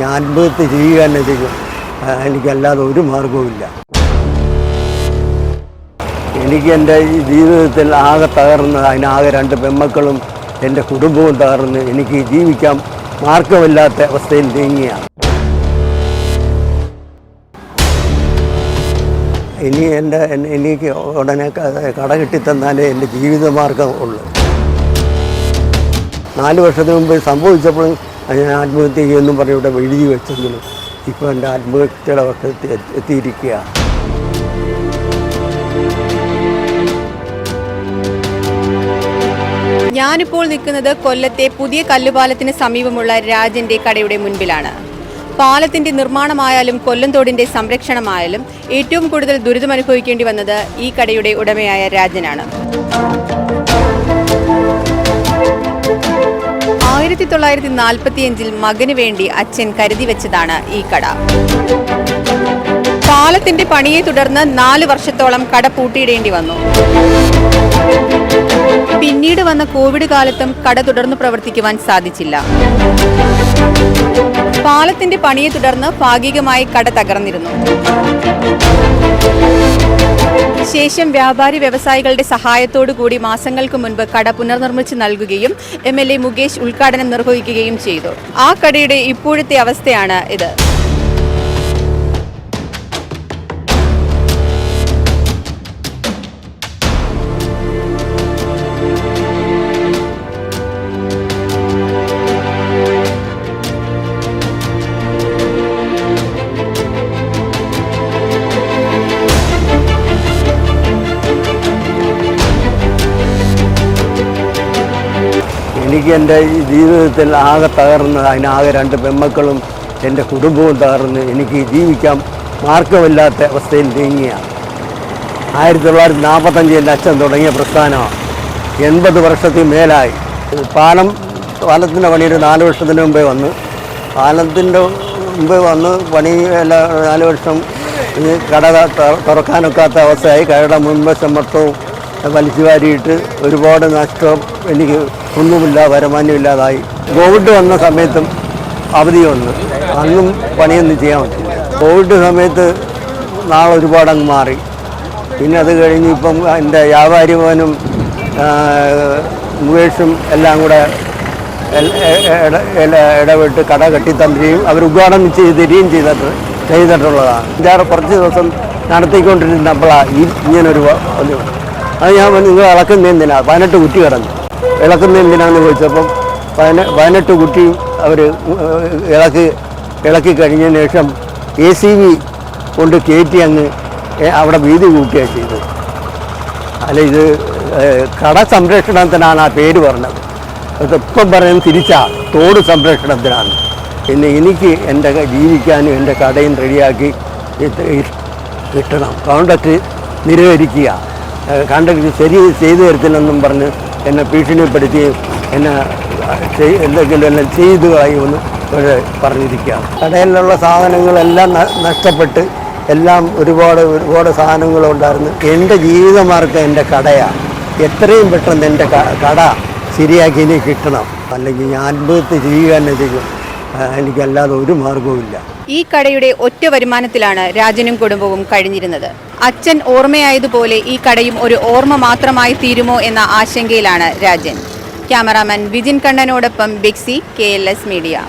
ഞാൻ അത്ഭുതത്തിൽ ചെയ്യുക തന്നെ ചെയ്യും. എനിക്കല്ലാതെ ഒരു മാർഗവുമില്ല. എനിക്ക് എന്റെ ജീവിതത്തിൽ ആകെ തകർന്ന് അതിനാകെ രണ്ട് പെമ്മക്കളും എന്റെ കുടുംബവും തകർന്ന് എനിക്ക് ജീവിക്കാൻ മാർഗമില്ലാത്ത അവസ്ഥയിൽ നീങ്ങിയാണ് ഇനി എന്റെ എനിക്ക് ഉടനെ കട കിട്ടിത്തന്നാലേ എന്റെ ജീവിതമാർഗം ഉള്ളൂ. നാല് വർഷത്തിന് മുമ്പ് സംഭവിച്ചപ്പോഴും ഞാൻ ആത്മഹത്യ ചെയ്യുമെന്നും പറഞ്ഞ് ഇവിടെ എഴുതി വെച്ചെങ്കിലും ഇപ്പോൾ എന്റെ ആത്മഹത്യയുടെ വർഷത്തിൽ എത്തിയിരിക്കുകയാണ് ഞാനിപ്പോൾ നിൽക്കുന്നത് കൊല്ലത്തെ പുതിയ കല്ലുപാലത്തിന് സമീപമുള്ള രാജന്റെ കടയുടെ മുൻപിലാണ്. പാലത്തിന്റെ നിർമ്മാണമായാലും കൊല്ലംതോടിന്റെ സംരക്ഷണമായാലും ഏറ്റവും കൂടുതൽ ദുരിതമനുഭവിക്കേണ്ടി വന്നത് ഈ കടയുടെ ഉടമയായ രാജനാണ്. ആയിരത്തി തൊള്ളായിരത്തി നാൽപ്പത്തിയഞ്ചിൽ മകന് വേണ്ടി അച്ഛൻ കരുതി വെച്ചതാണ് ഈ കട. പാലത്തിന്റെ പണിയെ തുടർന്ന് നാല് വർഷത്തോളം കട പൂട്ടിയിടേണ്ടി വന്നു. വന്ന കോവിഡ് കാലത്തും കട തുടർന്ന് പ്രവർത്തിക്കുവാൻ സാധിച്ചില്ല. പാലത്തിന്റെ പണിയെ തുടർന്ന് ഭാഗികമായി കട തകർന്നിരുന്നു. ശേഷം വ്യാപാരി വ്യവസായികളുടെ സഹായത്തോടു കൂടി മാസങ്ങൾക്ക് മുൻപ് കട പുനർനിർമ്മിച്ച് നൽകുകയും എം എൽ എ മുകേഷ് ഉദ്ഘാടനം നിർവഹിക്കുകയും ചെയ്തു. ആ കടയുടെ ഇപ്പോഴത്തെ അവസ്ഥയാണ് ഇത്. എനിക്ക് എന്റെ ജീവിതത്തിൽ ആകെ തകർന്ന് അതിനാകെ രണ്ട് പെമ്മക്കളും എന്റെ കുടുംബവും തകർന്ന് എനിക്ക് ജീവിക്കാൻ മാർഗമില്ലാത്ത അവസ്ഥയിൽ നീങ്ങിയാണ് ആയിരത്തി തൊള്ളായിരത്തി നാൽപ്പത്തഞ്ച് എന്റെ അച്ഛൻ തുടങ്ങിയ പ്രസ്ഥാനമാണ് എൺപത് വർഷത്തിൽ മേലായി. പാലം പാലത്തിന്റെ പണി ഒരു നാല് വർഷത്തിന് മുമ്പേ വന്ന്. പാലത്തിന്റെ മുമ്പേ വന്ന് പണി എല്ലാ നാല് വർഷം കട തുറക്കാനൊക്കാത്ത അവസ്ഥയായി. കടയുടെ മുൻവശം മൊത്തവും വലിച്ചു വാരിയിട്ട് ഒരുപാട് നഷ്ടം എനിക്ക് ഒന്നുമില്ല വരുമാനമില്ലാതായി. കോവിഡ് വന്ന സമയത്തും അവധി വന്നു. അന്നും പണിയൊന്നും ചെയ്യാൻ പറ്റില്ല. കോവിഡ് സമയത്ത് നാളെ ഒരുപാട് അങ്ങ് മാറി. പിന്നെ അത് കഴിഞ്ഞ് ഇപ്പം എന്റെ വ്യാപാരി ഭവനും മുകേഷും എല്ലാം കൂടെ ഇടപെട്ട് കട കെട്ടിത്തന്നിരിയും അവർ ഉദ്ഘാടനം ചെയ്ത് തരികയും ചെയ്തിട്ട് ചെയ്തിട്ടുള്ളതാണ്. അഞ്ചാറ് കുറച്ച് ദിവസം നടത്തിക്കൊണ്ടിരുന്നപ്പോഴാണ് ഈ ഇങ്ങനൊരു. അത് ഞാൻ നിങ്ങൾ ഇളക്കുന്ന എന്തിനാണ് പതിനെട്ട് കുറ്റി കിടന്നു. ഇളക്കുന്ന എന്തിനാണെന്ന് ചോദിച്ചപ്പം പതിനെ പതിനെട്ട് കുറ്റി അവർ ഇളക്കി ഇളക്കി കഴിഞ്ഞതിന് ശേഷം എ സി വി കൊണ്ട് കയറ്റി അങ്ങ് അവിടെ വീതി കൂട്ടുകയാണ് ചെയ്തത്. അല്ല ഇത് കട സംരക്ഷണത്തിനാണ് ആ പേര് പറഞ്ഞത്. ഇപ്പം പറയുന്നത് തിരിച്ചാ തോട് സംരക്ഷണത്തിനാണ്. പിന്നെ എനിക്ക് എന്റെ ജീവിക്കാനും എന്റെ കടയും റെഡിയാക്കി കിട്ടണം കോൺട്രാക്ട് നിരവഹിക്കുക കോൺട്രാക്ട് ശരി ചെയ്തു തരത്തില്ലെന്നും പറഞ്ഞ് എന്നെ ഭീഷണിപ്പെടുത്തുകയും എന്നെ എന്തെങ്കിലും എല്ലാം ചെയ്തു കളയുമെന്ന് ഇവർ പറഞ്ഞിരിക്കുക കടയിലുള്ള സാധനങ്ങളെല്ലാം നഷ്ടപ്പെട്ട് എല്ലാം ഒരുപാട് ഒരുപാട് സാധനങ്ങളുണ്ടായിരുന്നു എന്റെ ജീവിതമാർക്ക് എന്റെ കടയാണ്. എത്രയും പെട്ടെന്ന് എന്റെ കട ശരിയാക്കി എനിക്ക് കിട്ടണം. അല്ലെങ്കിൽ ഞാൻ അനുഭവത്തിൽ ചെയ്യുക തന്നെ ചെയ്യും. എനിക്കല്ലാതെ ഒരു മാർഗവുമില്ല ഈ കടയുടെ ഒറ്റ വരുമാനത്തിലാണ് രാജനും കുടുംബവും കഴിഞ്ഞിരുന്നത്. അച്ഛൻ ഓർമ്മയായതുപോലെ ഈ കടയും ഒരു ഓർമ്മ മാത്രമായി തീരുമോ എന്ന ആശങ്കയിലാണ് രാജൻ. ക്യാമറാമാൻ വിജിൻ കണ്ണനോടൊപ്പം ബിക്സി കെ മീഡിയ.